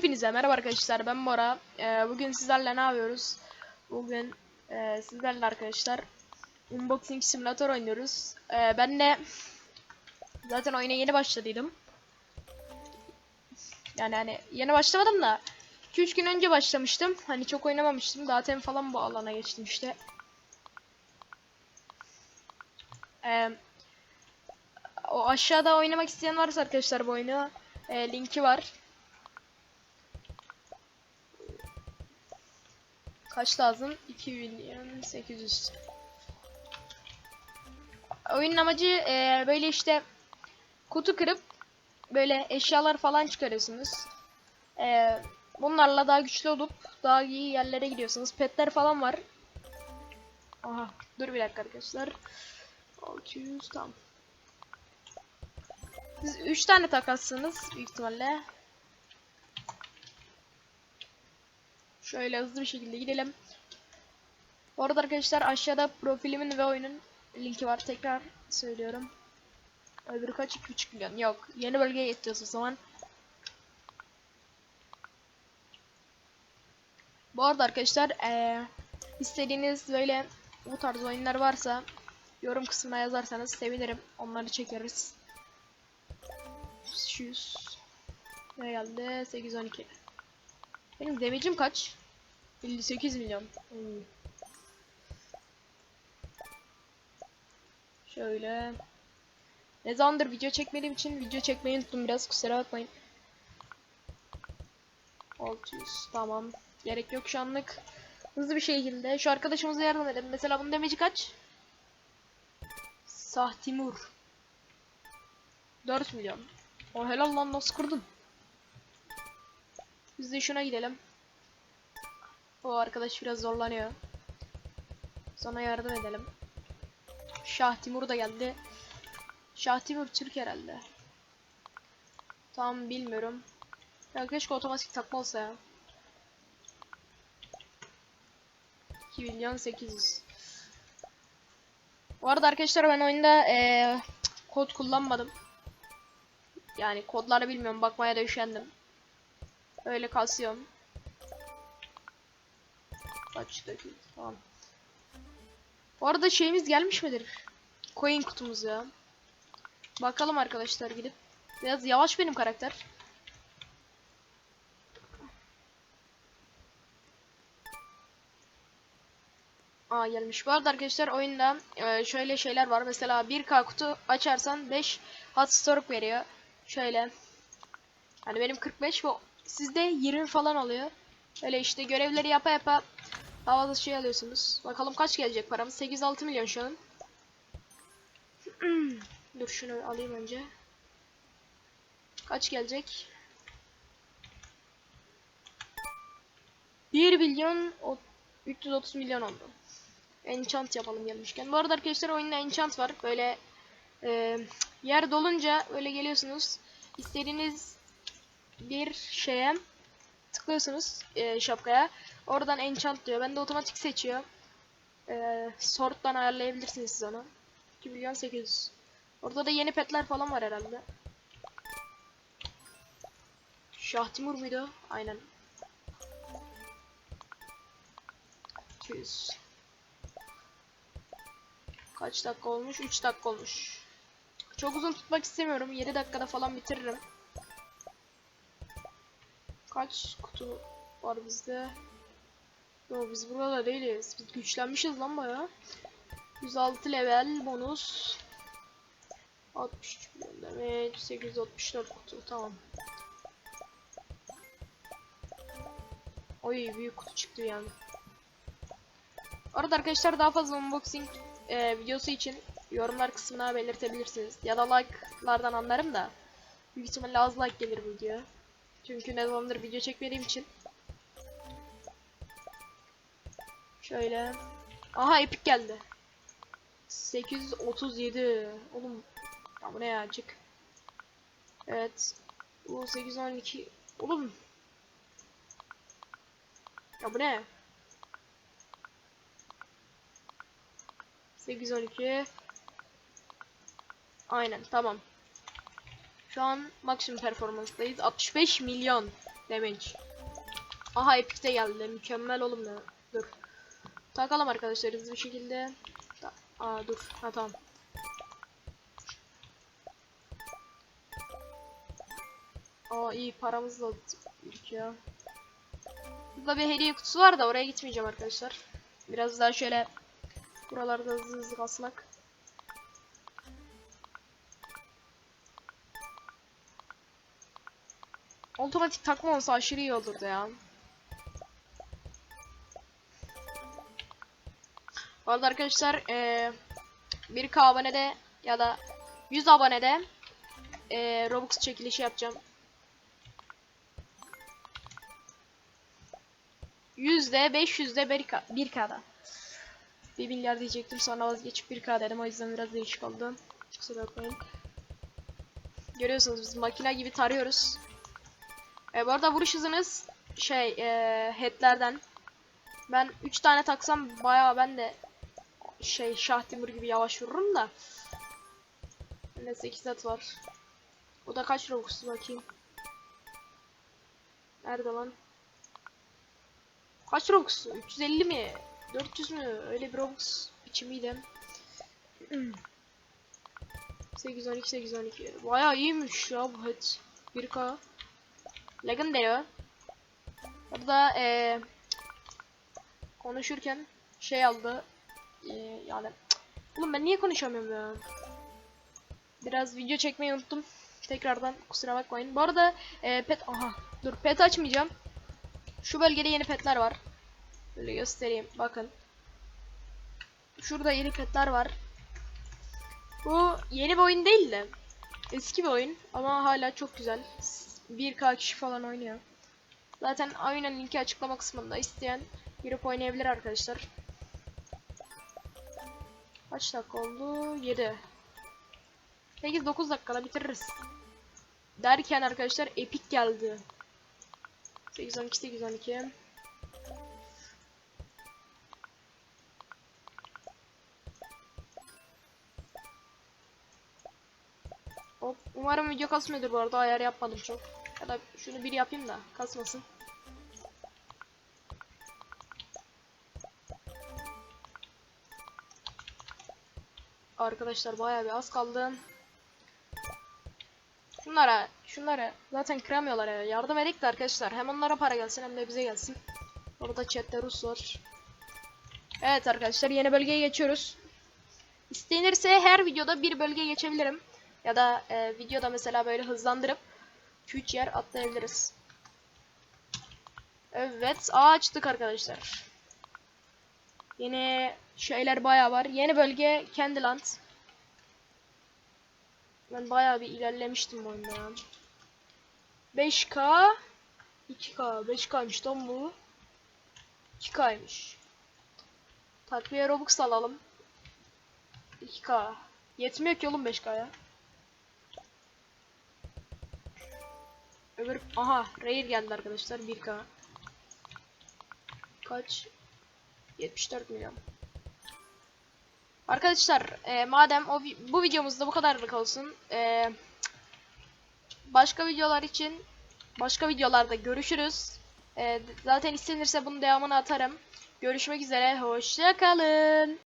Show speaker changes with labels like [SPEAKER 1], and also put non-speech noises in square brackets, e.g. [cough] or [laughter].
[SPEAKER 1] Hepinize merhaba arkadaşlar ben Bora. Ee, bugün sizlerle ne yapıyoruz? Bugün e, sizlerle arkadaşlar Unboxing Simulator oynuyoruz. Ee, ben de zaten oyuna yeni başladıydım. Yani hani yeni başlamadım da 2-3 gün önce başlamıştım. Hani çok oynamamıştım. Zaten falan bu alana geçtim işte. Ee, o aşağıda oynamak isteyen varsa arkadaşlar bu oyunu e, linki var. Kaç lazım? 2 milyon 800. Oyunun amacı e, böyle işte kutu kırıp böyle eşyalar falan çıkarıyorsunuz. E, bunlarla daha güçlü olup daha iyi yerlere gidiyorsunuz. Petler falan var. Aha dur bir dakika arkadaşlar. 600 tam. Siz 3 tane takarsınız büyük ihtimalle. Şöyle hızlı bir şekilde gidelim. Bu arada arkadaşlar aşağıda profilimin ve oyunun linki var. Tekrar söylüyorum. Öbürü kaç? 2,5 milyon. Yok. Yeni bölgeye geçeceğiz o zaman. Bu arada arkadaşlar eee istediğiniz böyle bu tarz oyunlar varsa yorum kısmına yazarsanız sevinirim. Onları çekeriz. 100 ne geldi? 812. Benim damage'im kaç? 58 milyon. Hmm. Şöyle. Ne zamandır video çekmediğim için video çekmeyi unuttum biraz kusura bakmayın. 600 tamam. Gerek yok şu anlık. Hızlı bir şekilde şu arkadaşımıza yardım edelim. Mesela bunun damage'i kaç? Sahtimur. 4 milyon. O helal lan nasıl kırdın? Biz de şuna gidelim. O arkadaş biraz zorlanıyor. Sana yardım edelim. Şah Timur da geldi. Şah Timur Türk herhalde. Tam bilmiyorum. Ya keşke otomatik takma olsa ya. 2 milyon 800. Bu arada arkadaşlar ben oyunda ee, kod kullanmadım. Yani kodları bilmiyorum bakmaya da üşendim. Öyle kasıyorum. Kaç dakika tamam. Bu arada şeyimiz gelmiş midir? Coin kutumuz ya. Bakalım arkadaşlar gidip. Biraz yavaş benim karakter. Aa gelmiş. Bu arada arkadaşlar oyunda e, şöyle şeyler var. Mesela 1K kutu açarsan 5 hot store veriyor. Şöyle. Hani benim 45 ve sizde 20 falan oluyor. Öyle işte görevleri yapa yapa havada şey alıyorsunuz. Bakalım kaç gelecek paramız? 8-6 milyon şu an. [clears throat] Dur şunu alayım önce. Kaç gelecek? 1 milyon 330 milyon oldu. Enchant yapalım gelmişken. Bu arada arkadaşlar oyunda enchant var. Böyle e, yer dolunca böyle geliyorsunuz. İstediğiniz bir şeye tıklıyorsunuz e, şapkaya. Oradan enchant diyor. Ben de otomatik seçiyor. E, sort'tan ayarlayabilirsiniz siz onu. 2 milyon 800. Orada da yeni petler falan var herhalde. Şah Timur muydu? Aynen. 200. Kaç dakika olmuş? 3 dakika olmuş. Çok uzun tutmak istemiyorum. 7 dakikada falan bitiririm. Kaç kutu var bizde? Yo biz burada değiliz. Biz güçlenmişiz lan baya. 106 level bonus. 63 milyon demek. 864 kutu tamam. Oy büyük kutu çıktı yani. Arada arkadaşlar daha fazla unboxing e, videosu için yorumlar kısmına belirtebilirsiniz. Ya da like'lardan anlarım da. Büyük ihtimalle az like gelir bu videoya. Çünkü ne zamandır video çekmediğim için. Şöyle. Aha epic geldi. 837. Oğlum. Ya bu ne ya çık. Evet. Bu 812. Oğlum. Ya bu ne? 812. Aynen tamam. Şu an maksimum performanstayız. 65 milyon. Damage. Aha epic de geldi. Mükemmel oğlum ya. Dur. Takalım arkadaşlar hızlı bir şekilde. Aa dur. Ha tamam. Aa iyi paramız da birikiyor. Burada bir hediye kutusu var da oraya gitmeyeceğim arkadaşlar. Biraz daha şöyle buralarda hızlı hızlı kasmak. Otomatik takma olsa aşırı iyi olurdu ya. Bu arada arkadaşlar eee 1k abonede ya da 100 abonede eee Robux çekilişi yapacağım. Yüzde 500'de 1K, 1K'da. 1 milyar diyecektim sonra vazgeçip 1K dedim o yüzden biraz değişik oldu. Kusura bakmayın. Görüyorsunuz biz makine gibi tarıyoruz. E, bu arada vuruş hızınız şey e, headlerden. Ben 3 tane taksam bayağı ben de şey Şah Timur gibi yavaş vururum da. Bende 8 at var. O da kaç Robux bakayım. Nerede lan? Kaç Robux? 350 mi? 400 mü? Öyle bir Robux biçimiydi. 812 812. Bayağı iyiymiş ya bu head. 1K. Legendary. Burada eee konuşurken şey aldı. Eee yani. Oğlum ben niye konuşamıyorum ya? Biraz video çekmeyi unuttum. Tekrardan kusura bakmayın. Bu arada eee, pet aha dur pet açmayacağım. Şu bölgede yeni petler var. Böyle göstereyim. Bakın. Şurada yeni petler var. Bu yeni bir oyun değil de eski bir oyun ama hala çok güzel. 1K kişi falan oynuyor. Zaten oyunun linki açıklama kısmında isteyen girip oynayabilir arkadaşlar. Kaç dakika oldu? 7. 8-9 dakikada bitiririz. Derken arkadaşlar epic geldi. 812 812. Hop, umarım video kasmıyordur bu arada ayar yapmadım çok. Da şunu bir yapayım da kasmasın. Arkadaşlar bayağı bir az kaldı. Şunlara, şunlara zaten kıramıyorlar ya. Yardım edek de arkadaşlar. Hem onlara para gelsin hem de bize gelsin. Orada chatte Rus var. Evet arkadaşlar yeni bölgeye geçiyoruz. İstenirse her videoda bir bölge geçebilirim. Ya da e, videoda mesela böyle hızlandırıp 2-3 yer atlayabiliriz. Evet açtık arkadaşlar. Yeni şeyler bayağı var. Yeni bölge Candyland. Ben bayağı bir ilerlemiştim bu oyunda ya. 5K 2K 5K'ymış lan bu. 2K'ymış. Takviye Robux alalım. 2K. Yetmiyor ki oğlum 5K'ya. Öbür aha Rare geldi arkadaşlar 1K. Kaç? 74 milyon. Arkadaşlar e, madem o vi- bu videomuzda bu kadarlık olsun. E, başka videolar için başka videolarda görüşürüz. E, zaten istenirse bunun devamını atarım. Görüşmek üzere. Hoşça kalın.